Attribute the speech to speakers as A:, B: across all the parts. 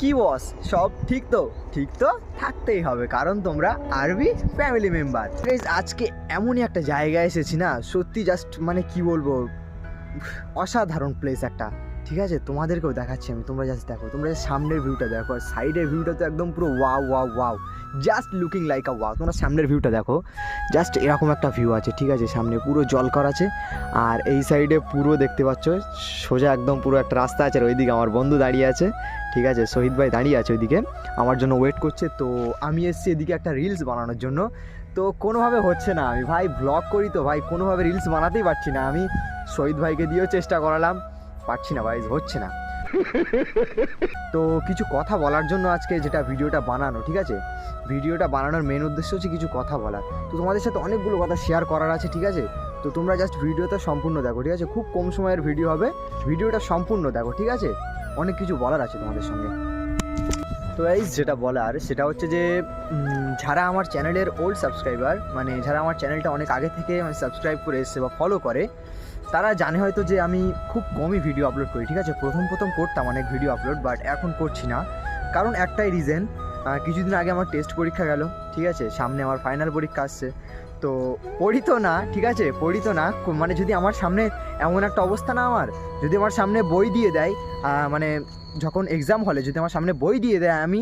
A: কি বস সব ঠিক তো? ঠিক তো? থাকতেই হবে, কারণ তোমরা আরবি ফ্যামিলি মেম্বার আজকে এমনই একটা জায়গায় এসেছি না? সত্যি জাস্ট মানে কি বলব? অসাধারণ প্লেস একটা। ঠিক আছে? তোমাদেরকেও দেখাচ্ছি আমি। তোমরা জাস্ট দেখো। তোমরা সামনের ভিউটা দেখো। আর সাইডের ভিউটা তো একদম পুরো wow wow wow just looking like a walk তোমরা সামনের ভিউটা দেখো। জাস্ট এরকম একটা ভিউ আছে, ঠিক আছে? সামনে পুরো জল জলকর আছে। আর এই সাইডে পুরো দেখতে পাচ্ছ, সোজা একদম পুরো একটা রাস্তা আছে। আর ওইদিকে আমার বন্ধু দাঁড়িয়ে আছে, ঠিক আছে? শহীদ ভাই দাঁড়িয়ে আছে ওইদিকে। আমার জন্য ওয়েট করছে। তো আমি এসেছি এদিকে একটা রিলস বানানোর জন্য। তো কোনোভাবে হচ্ছে না। আমি ভাই ব্লগ করি তো ভাই, কোনোভাবে রিলস বানাতেই পারছি না। আমি শহীদ ভাইকে দিয়েও চেষ্টা করালাম। পারছি না ভাই, হচ্ছে না। তো কিছু কথা বলার জন্য আজকে যেটা ভিডিওটা বানানো, ঠিক আছে? ভিডিওটা বানানোর মেন উদ্দেশ্য হচ্ছে কিছু কথা বলার। তো তোমাদের সাথে অনেকগুলো কথা শেয়ার করার আছে, ঠিক আছে? তো তোমরা জাস্ট ভিডিওটা সম্পূর্ণ দেখো, ঠিক আছে? খুব কম সময়ের ভিডিও হবে। ভিডিওটা সম্পূর্ণ দেখো, ঠিক আছে? অনেক কিছু বলার আছে তোমাদের সঙ্গে। তো এই যেটা বলার, সেটা হচ্ছে যে যারা আমার চ্যানেলের ওল্ড সাবস্ক্রাইবার মানে যারা আমার চ্যানেলটা অনেক আগে থেকে সাবস্ক্রাইব করে এসছে বা ফলো করে তারা জানে হয়তো যে আমি খুব কমই ভিডিও আপলোড করি, ঠিক আছে? প্রথম প্রথম করতাম অনেক ভিডিও আপলোড বাট এখন করছি না। কারণ একটাই রিজন কিছুদিন আগে আমার টেস্ট পরীক্ষা গেল, ঠিক আছে? সামনে আমার ফাইনাল পরীক্ষা আসছে। তো পড়ি তো না, ঠিক আছে? পড়িত না মানে যদি আমার সামনে এমন একটা অবস্থা না আমার, যদি আমার সামনে বই দিয়ে দেয় মানে যখন এক্সাম হলে, যদি আমার সামনে বই দিয়ে দেয়, আমি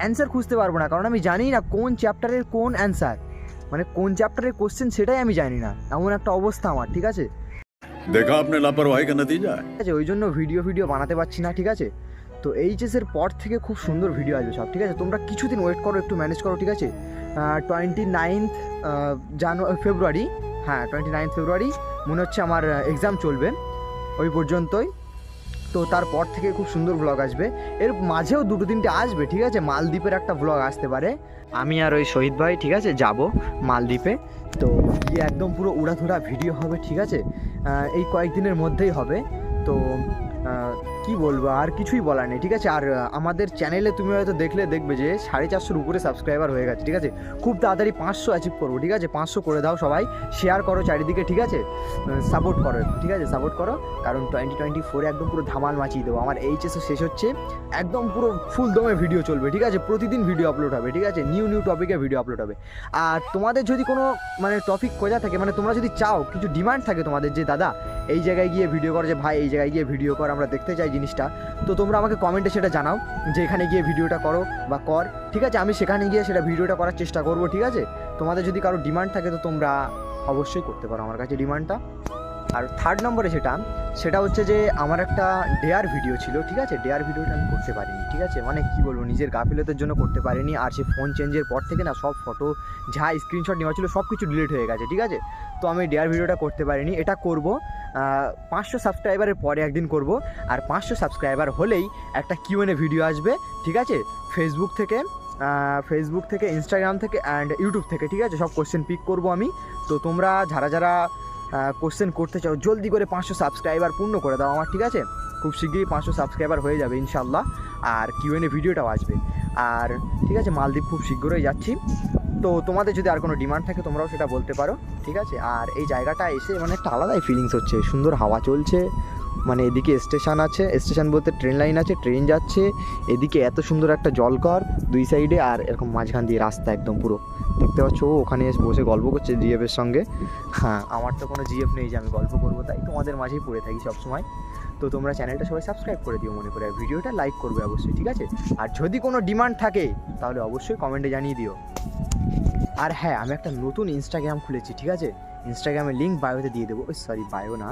A: অ্যান্সার খুঁজতে পারব না। কারণ আমি জানি না কোন চ্যাপ্টারের কোন অ্যান্সার মানে কোন চ্যাপ্টারের কোশ্চেন সেটাই আমি জানি না। এমন একটা অবস্থা আমার, ঠিক আছে?
B: দেখা আপনার লাপরওয়াহি কা নতিজা
A: ঠিক আছে ওই জন্য ভিডিও ভিডিও বানাতে পারছি না ঠিক আছে তো এইচএসের পর থেকে খুব সুন্দর ভিডিও আসবে সব, ঠিক আছে? তোমরা কিছুদিন ওয়েট করো, একটু ম্যানেজ করো, ঠিক আছে? টোয়েন্টি নাইনথ জানুয়ারি ফেব্রুয়ারি হ্যাঁ টোয়েন্টি নাইনথ ফেব্রুয়ারি মনে হচ্ছে আমার এক্সাম চলবে, ওই পর্যন্তই। তো তারপর থেকে খুব সুন্দর ব্লগ আসবে। এর মাঝেও দুটো তিনটে আসবে, ঠিক আছে? মালদ্বীপের একটা ব্লগ আসতে পারে। আমি আর ওই শহীদ ভাই, ঠিক আছে? যাব মালদ্বীপে। তো গিয়ে একদম পুরো উড়াধুরা ভিডিও হবে ঠিক আছে? এই কয়েকদিনের মধ্যেই হবে। তো কি বলব? আর কিছুই বলার নেই, ঠিক আছে? আর আমাদের চ্যানেলে তুমি হয়তো দেখলে দেখবে যে সাড়ে চারশোর উপরে সাবস্ক্রাইবার হয়ে গেছে, ঠিক আছে? খুব তাড়াতাড়ি পাঁচশো অ্যাচিভ করব, ঠিক আছে? পাঁচশো করে দাও সবাই শেয়ার করো চারিদিকে, ঠিক আছে? সাপোর্ট করো, ঠিক আছে? সাপোর্ট করো, কারণ টোয়েন্টি টোয়েন্টি ফোরে একদম পুরো ধামাল মাচিয়ে দেবো। আমার এইচএসও শেষ হচ্ছে, একদম পুরো ফুল দমে ভিডিও চলবে, ঠিক আছে? প্রতিদিন ভিডিও আপলোড হবে, ঠিক আছে? নিউ নিউ টপিকে ভিডিও আপলোড হবে। আর তোমাদের যদি কোনো মানে টপিক খোঁজা থাকে মানে তোমরা যদি চাও, কিছু ডিমান্ড থাকে তোমাদের যে দাদা এই জায়গায় গিয়ে ভিডিও কর যে, ভাই, এই জায়গায় গিয়ে ভিডিও কর, আমরা দেখতে চাই জিনিসটা। তো তোমরা আমাকে কমেন্টে সেটা জানাও যে, এখানে গিয়ে ভিডিওটা করো বা কর। ঠিক আছে? আমি সেখানে গিয়ে সেটা ভিডিওটা করার চেষ্টা করব, ঠিক আছে? তোমাদের যদি কারও ডিমান্ড থাকে, তো তোমরা অবশ্যই করতে পারো। আমার কাছে ডিমান্ডটা আর থার্ড নম্বরে যেটা, সেটা হচ্ছে যে আমার একটা ডেয়ার ভিডিও ছিল, ঠিক আছে? ডেয়ার ভিডিওটা আমি করতে পারিনি, ঠিক আছে? মানে কি বলব, নিজের গাফিলতের জন্য করতে পারিনি, আর সে ফোন চেঞ্জের পর থেকে না সব ফটো যা স্ক্রিনশট নেওয়া ছিল সব কিছু ডিলিট হয়ে গেছে, ঠিক আছে? তো আমি ডেয়ার ভিডিওটা করতে পারিনি, এটা করব পাঁচশো সাবস্ক্রাইবারের পরে একদিন করব, আর পাঁচশো সাবস্ক্রাইবার হলেই একটা কিউএনএ ভিডিও আসবে, ঠিক আছে? ফেসবুক থেকে ফেসবুক থেকে ইনস্টাগ্রাম থেকে অ্যান্ড ইউটিউব থেকে, ঠিক আছে? সব কোয়েশ্চেন পিক করব আমি। তো তোমরা, যারা যারা কোশ্চেন করতে চাও, জলদি করে পাঁচশো সাবস্ক্রাইবার পূর্ণ করে দাও আমার, ঠিক আছে? খুব শীঘ্রই পাঁচশো সাবস্ক্রাইবার হয়ে যাবে ইনশাল্লাহ আর কিউএনএ ভিডিওটাও আসবে। আর, ঠিক আছে, মালদ্বীপ খুব শীঘ্রই যাচ্ছি। তো তোমাদের যদি আর কোনো ডিমান্ড থাকে, তোমরাও সেটা বলতে পারো, ঠিক আছে? আর এই জায়গাটা এসে মানে একটা আলাদাই ফিলিংস হচ্ছে, সুন্দর হাওয়া চলছে মানে এদিকে স্টেশন আছে, স্টেশন বলতে ট্রেন লাইন আছে ট্রেন যাচ্ছে, এদিকে এত সুন্দর একটা জলকর দুই সাইডে আর এরকম মাঝখান দিয়ে রাস্তা একদম পুরো। দেখতে পাচ্ছ, ও ওখানে বসে গল্প করছে জিএফের সঙ্গে। হ্যাঁ আমার তো কোনো জিএফ নেই যে আমি গল্প করব, তাই তোমাদের মাঝেই পড়ে থাকি সবসময়। তো তোমরা চ্যানেলটা সবাই সাবস্ক্রাইব করে দিও মনে করে ভিডিওটা লাইক করবে অবশ্যই, ঠিক আছে? আর যদি কোনো ডিমান্ড থাকে, তাহলে অবশ্যই কমেন্টে জানিয়ে দিও। আর হ্যাঁ আমি একটা নতুন ইনস্টাগ্রাম খুলেছি, ঠিক আছে? ইনস্টাগ্রামের লিঙ্ক বায়োতে দিয়ে দেবো। সরি বায়ো না।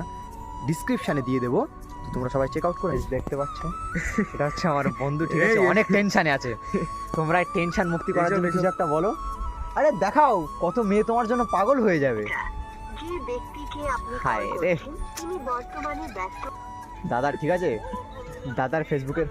A: ডিসক্রিপশানে দিয়ে দেবো। তোমরা সবাই চেক আউট করে দেখতে পাচ্ছ। এটা হচ্ছে আমার বন্ধু ঠিক আছে? অনেক টেনশানে আছে। তোমরা টেনশন মুক্তি করার জন্য কিছু একটা বলো। আরে দেখাও কত মেয়ে তোমার জন্য পাগল হয়ে যাবে। হায় রে। দাদার ঠিক আছে? দাদার ফেসবুকের